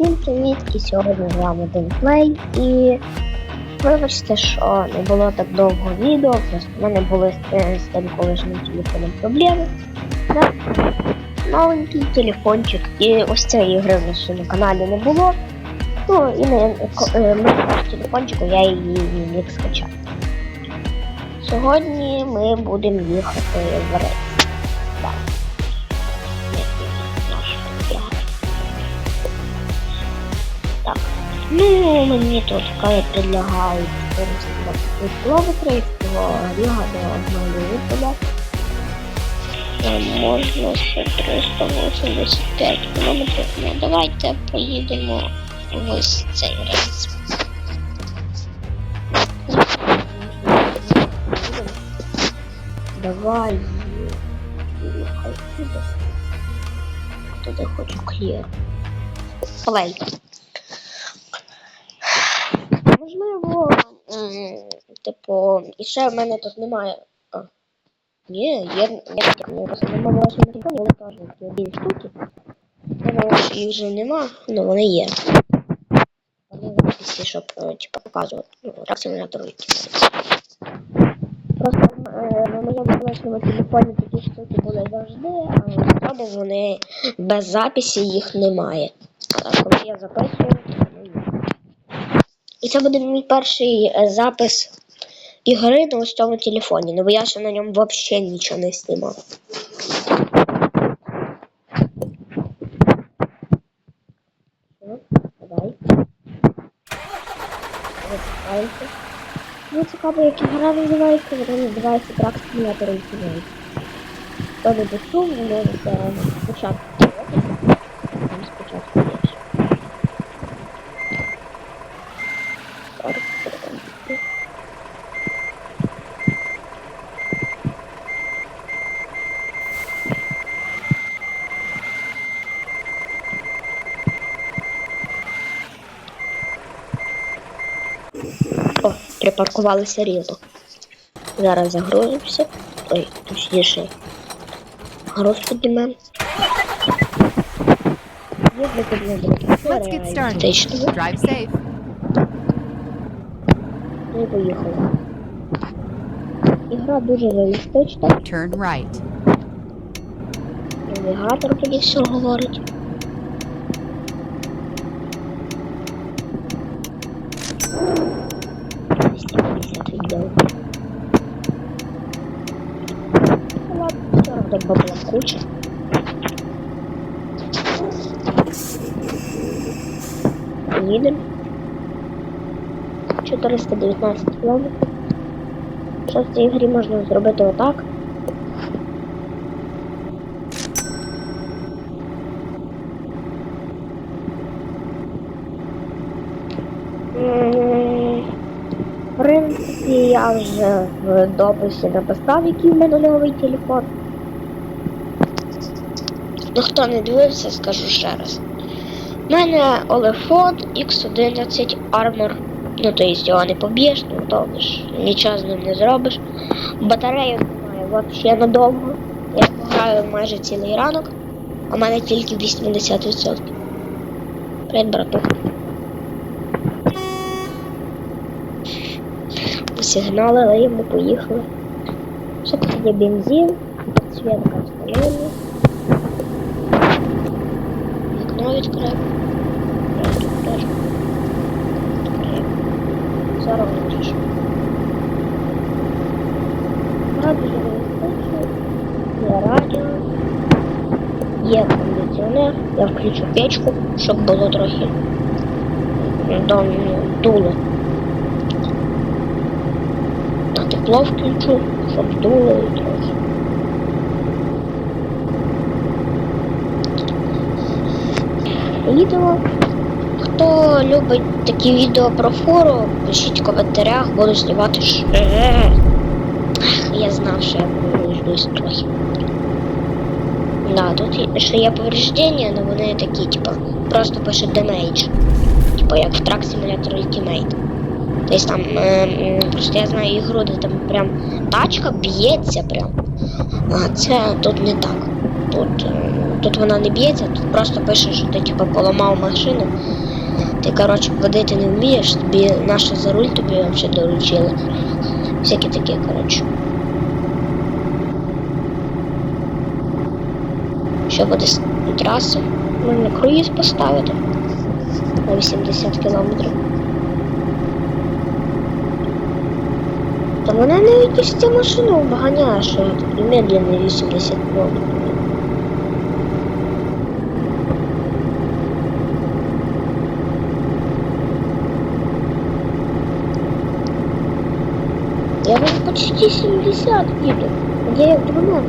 Всім привіт! І сьогодні з вами Денплей і вибачте, що не було так довго відео, просто в мене були з, з тим колишнім телефоном проблеми. Да? Новенький телефончик, і ось цієї ігри в нас на каналі не було. Ну і е, телефончику я її не міг скачати. Сьогодні ми будемо їхати в рейс. Ну, мені тут предлагають 420 кілометрів цього Ріга до Одноліполя. Можна ще 385 кілометрів. Ну, давайте поїдемо в цей рейс. Давай. Хай буде. Туди хочу клір. Плей. Типу, і ще в мене тут немає. А. Є, є, таке, ну, просто нема вашого на телефоні, але теж є дві штуки. Я що їх вже нема, але вони є. Вони в описі, щоб, е, типу, показувати. Ну, так симулятор якийсь. Просто е, на моєму колишньому телефоні такі штуки були завжди, а тому вони без записі їх немає. А коли я записую. І це буде мій перший е, запис ігри на ось цьому телефоні. Ну бо я ще на ньому взагалі нічого не знімав. Давай. Ну, цікаво, як гра називається, вона називається Track Simulator Ultimate. Хто не почув, ви можете спочатку дивитися, там спочатку є. Зараз перейдемо. О, припаркувалися рівно. Зараз загрузимося. Ой, точніше. Груз піднімемо. Let's get started. Drive safe. Ну і поїхали. Ігра дуже реалістична. Turn right. Навігатор тоді все говорить. Все куча. Їдемо. 419 кілометрів. Що в цій грі можна зробити отак? В принципі, я вже в дописі написав, який в мене новий телефон. Ну, хто не дивився, скажу ще раз. У мене Олефон X11 Armor. Ну, то есть його не поб'єш, ну то ж нічого з ним не зробиш. Батарею немає взагалі надовго. Я пограю майже цілий ранок, а в мене тільки 80%. Привіт, братух. Посигналили йому, поїхали. Ще тут є бензин, підсвітка встановлена. Тут теж. Відкрив. Зараз виключу. Радіо є радіо, є кондиціонер, я включу печку, щоб було трохи дом дуло. На тепло включу, щоб дуло і трохи. Відео. Хто любить такі відео про фору, пишіть в коментарях, буду знімати ще. Я знав, що я повреждусь трохи. Да, тут ще є повреждення, але вони такі, типа, просто пише damage. Типа як в Track Simulator Ultimate. Тобто там, ем, просто я знаю ігру, де там прям тачка б'ється прям. А це тут не так. Тут ем, тут вона не б'ється, тут просто пише, що ти типу поламав машину. Ти, коротше, водити не вмієш, тобі наше за руль тобі взагалі доручили. Всякі такі, коротше. Що буде з траси? Можна круїз поставити на 80 кілометрів. Та вона не якісь цю машину обганяє, що медленно 80 кілометрів. Я уже почти 70 еду. Я думаю?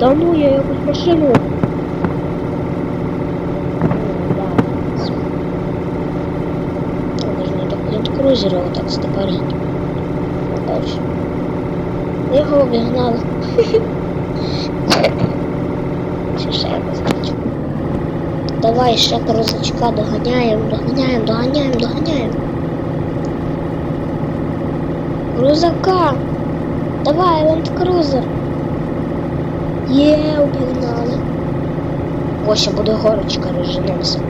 Да ну, я якусь машину. Крузера вот так стопорить. Дальше. Я ще якось хочу. Давай ще крузачка доганяємо, доганяємо, доганяємо, доганяємо. Крузака! Давай, ландкрузер! Є, обігнали. Ось ще буде горочка, розженемося.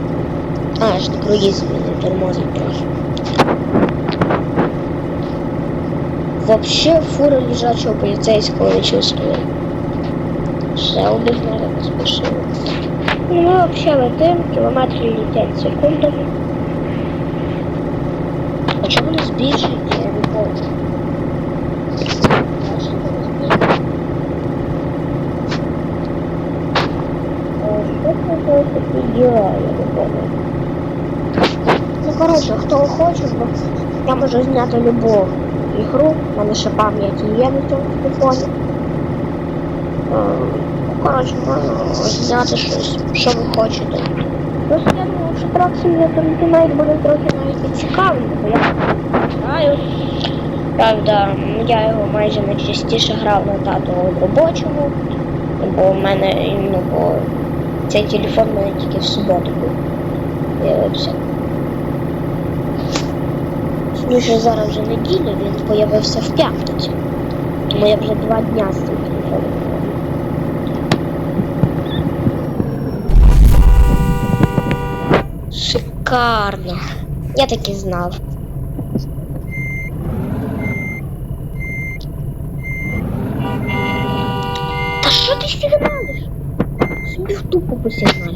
А, ж не круїз не тормозить трохи. Вообще фура лежачего полицейского не чувствую. Ще обігнали поспішили. Ну, ми вообще летим, кілометри летять в секунду. А чому не збільшується? Діла, я не помню. Ну, коротше, хто хоче, бо я можу зняти любу ігру, в мене ще пам'яті є на цьому телефоні. Ну, коротше, зняти щось, що ви хочете. Просто я думаю, що трак симулятор навіть буде трохи навіть цікавим, бо я знаю. Правда, я його майже найчастіше грав на татовому робочому, бо в мене ну, бо цей телефон в мене тільки в суботу був. З'явився. Точніше, зараз вже неділя, він появився в п'ятницю. Тому я вже два дня з цим телефоном. Шикарно. Я так і знав. Та що ти сигналиш? Собі в тупу посигналь.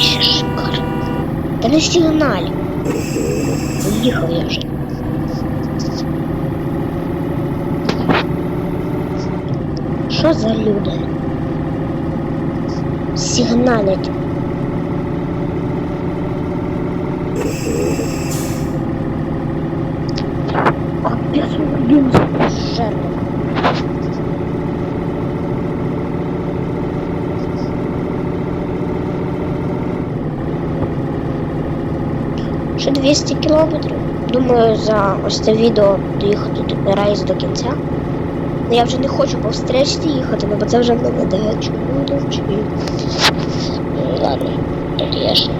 Ще шикарно. Та не сигналь. Уїхав я вже. Що за люди? Сигналять. Ще 200 кілометрів. Думаю, за ось це відео доїхати до рейс до кінця. Ну, я вже не хочу по встречці їхати, ну, бо це вже мене дає чому чи. Ну, ладно, тут є ще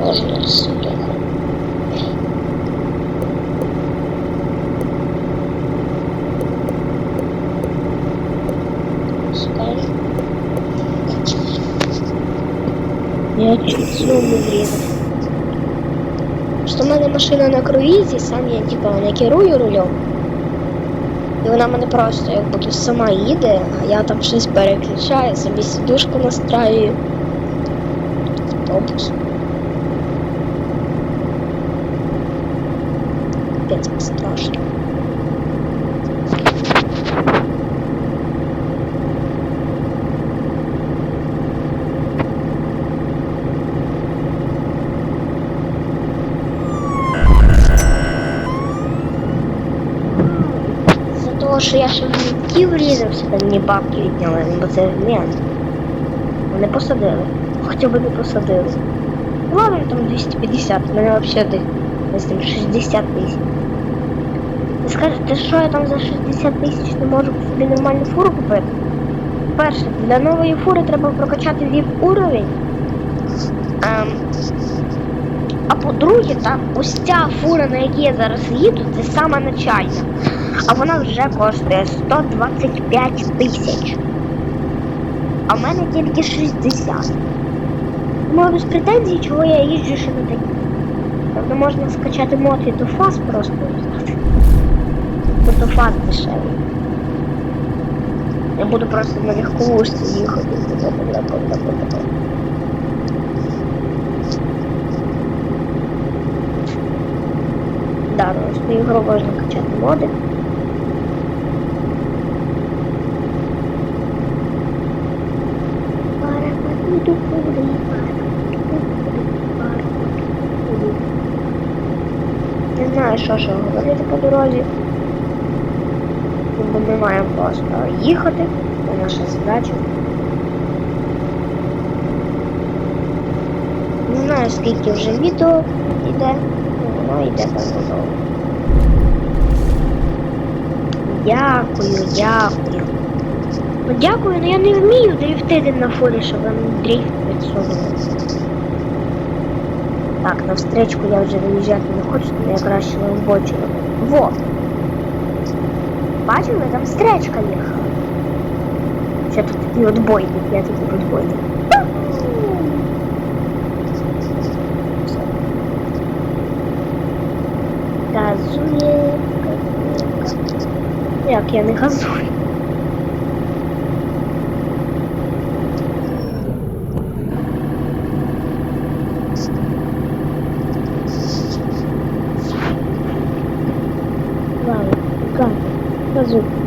можна сюди. Скажу. Я чуть знову не врізав. Що в мене машина на круїзі, сам я типа не керую рулем. Вона мене просто як тут сама їде, а я там щось переключаю, собі сідушку настраюю. Автобус. Опять страшно. За того, що я ще в житті врізався, там мені бабки відняли, бо це мент. Мене посадили. Хоча б не посадили. Ладно, там 250, в мене взагалі десь- там 60 тисяч. Ви скажете, що я там за 60 тисяч не можу собі нормальну фуру купити? по-перше, для нової фури треба прокачати віп уровень. Ем, а по-друге, там ось ця фура, на якій я зараз їду, це сама начальна. А вона вже коштує 125 тисяч. А в мене тільки 60. Тому без претензій, чого я їжджу ще на такі. Тобто можна скачати мод і фаз просто взяти. Бо фаз дешевий. Я буду просто на легковушці їхати. Да, ну, на ігру можна качати моди. Не знаю, що ще говорити по дорозі. Бо ми маємо просто їхати. Це наша задача. Не знаю, скільки вже відео йде, ну воно йде так довго. Дякую, дякую. Ну дякую, але я не вмію дрифтити на фурі, щоб вам дрифт підсунувався. Так, на встречку я вже виїжджати не хочу, тому я краще на обочину. Во! Бачили, там встречка їхала. Ще тут такий отбойник, я такий отбойник. Все. Газує, газує, газує. Як я не газую?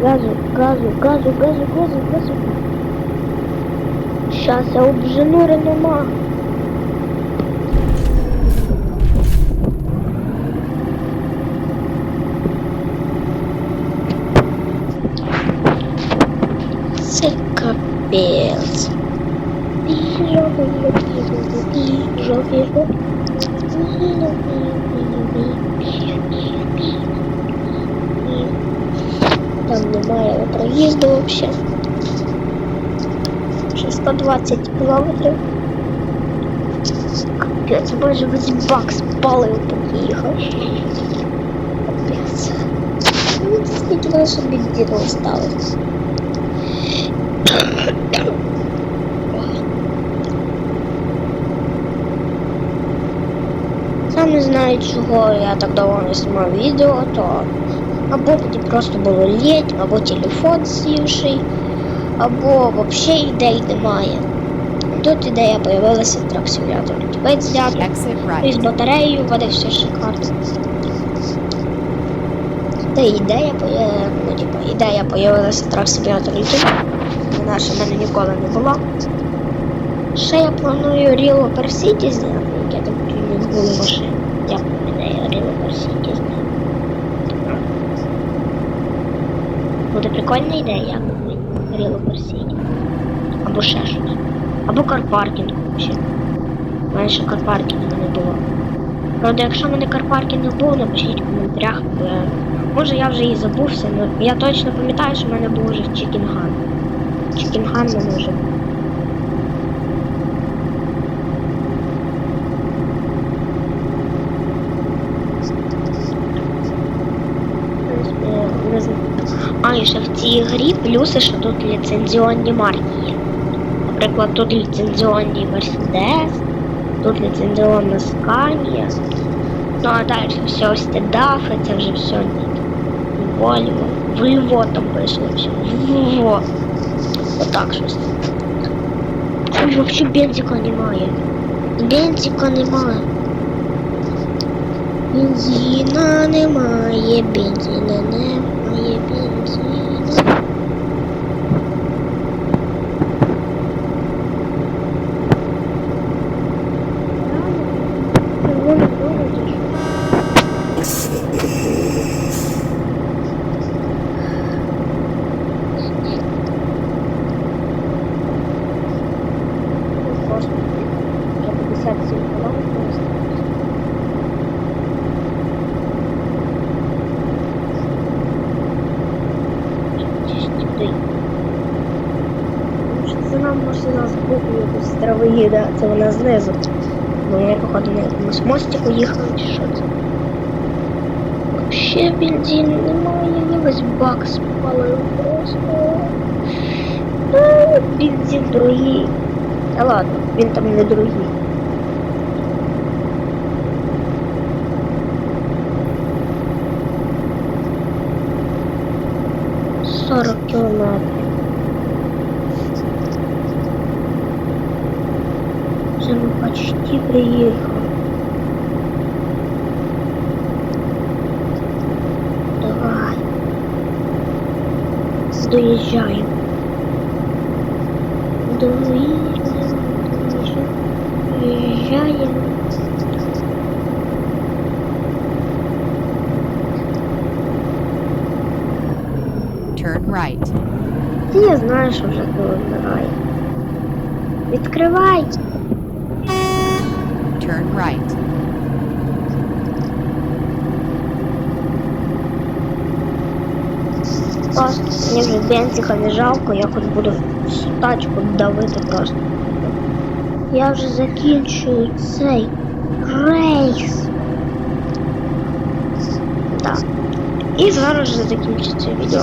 газу, газу, газу, газу, газу, газу. Щас я обженури нема. Це капець. Жовтий, жовтий, жовтий, жовтий, жовтий, жовтий, жовтий, Там немає проїзду взагалі. Ще 120 кілометрів. Капець, майже весь бак спалив, поки їхав. Капець. Ну, скільки треба собі діло ставити. Сам не знаю, чого я так довго не знімав відео, то або тоді просто було лють, або телефон сівший, або взагалі ідей немає. Тут ідея появилася трак симулятор. Тебе і з батареєю буде все шикарно. Та ідея, ну, типу, ідея появилася трак симулятор YouTube. Вона ще в мене ніколи не була. Ще я планую Real Over City зняти, яке там не було машин. Як ідея Real Over City зняти. Буде прикольна ідея, як Over City. Або ще щось. Або карпаркінг ще карпаркінгу не було. Правда, якщо в мене карпаркінг був, напишіть в коментарях, може я вже і забувся, але я точно пам'ятаю, що в мене був вже Чікінган. Чікінган мене вже був. Е, не знаю. А, і в цій грі плюси, що тут ліцензіонні марки є. Наприклад, тут ліцензіонний Mercedes, тут ліцензіонна Scania. Ну а далі все ось те дафи, це вже все Volvo. Volvo там пише все. Volvo. Отак щось. Ой, взагалі бензика немає. Бензика немає. Бензина немає, бензина немає, бензина. Червоний дорожі. Просто вже 57 кілометрів осталось. Чисті туди. машина збоку якось з трави їде, а це вона знизу. Бо я, походу, на якомусь мостику їхала чи що це. Ще бензину немає, я весь бак спалив просто. Ну, бензин дорогий. Та ладно, він там не дорогий. Сорок кілометрів. Вже ми почти приїхали. Давай. Доїжджаємо. Доїжджаємо, доїжджаємо. Turn right. Ти я знаю, що вже тут вмирає. Відкривай! Turn right. Просто мені вже бензика не жалко, я хоч буду всю тачку давити просто. Я вже закінчую цей рейс. Так. І зараз вже закінчиться відео.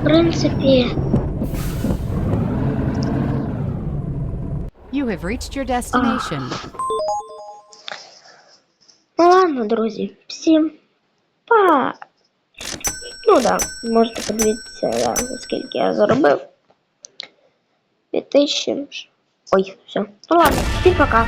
В принципі, You have reached your destination. ну ладно, друзі, всім па. Ну да, можете подивитися, да, скільки я заробив. 2000. Ой, все. Ну ладно, всім пока.